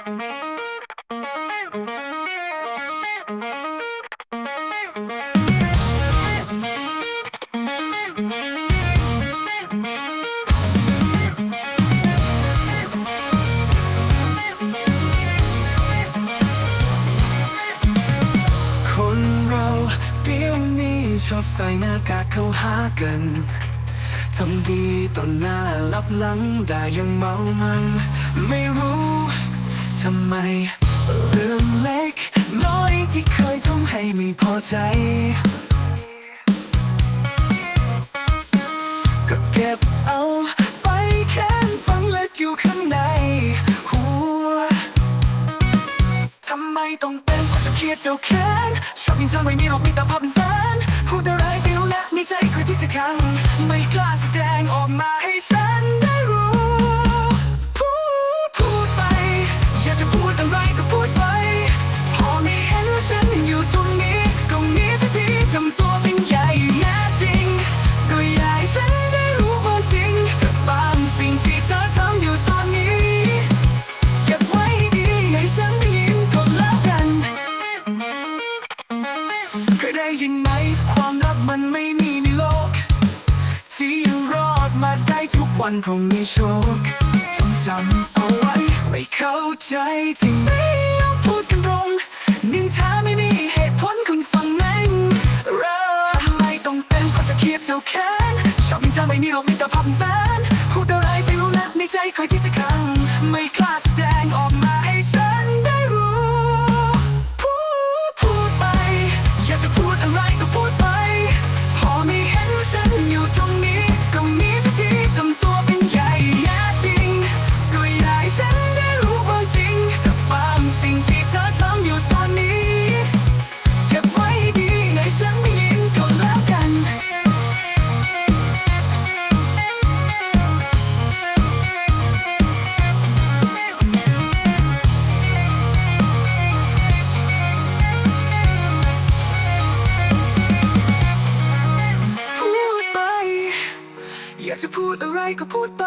คนเราเดี๋ยวนี้ชอบใส่หน้ากากเข้าหากันทำดีต่อหน้ารับหลังได้ยังเมามัน ไม่รู้ ทำไม เรื่องเล็ก น้อยที่เคยทำให้ไม่พอใจ ก็เก็บเอาไปแค้นฝังลึกอยู่ข้างในหัวทำไมต้องเป็นความเครียดเจ้าแค้นชอบยิ่งทำไม่มีหรอกมี มาได้ทุกวันคงมีโชคต้องจำเอาไว้ ไม่เข้าใจที่ไม่ยอมพูดกันตรงนินทาไม่มีเหตุผลคุณฟังแม่งเราทำไมต้องเป็นเพราะจะเคียดเจ้าแค้นชอบนินทาไม่มีหรอกมีแต่พับแฟนพูดอะไรไปรู้นะในใจคอยที่จะ อยากจะพูดอะไรก็พูดไป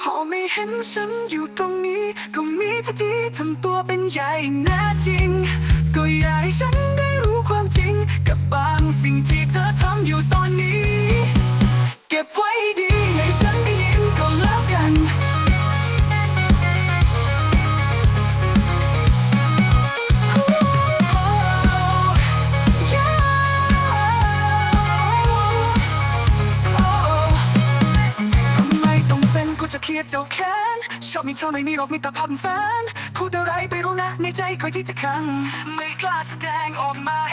พอไม่เห็นฉันอยู่ตรงนี้ ก็มีท่าทีทำตัวเป็นใหญ่แน่จริง ก็อยากให้ฉันได้รู้ความจริง กับบางสิ่งที่เธอทำอยู่ตอนนี้ ราแค้นชอบมีเธอไม่มีหรอกมีแต่ภาพเป็นแฟนพูดอะไรไปรู้นะในใจคอยที่จะขัง ไม่กล้าแสดงออกมา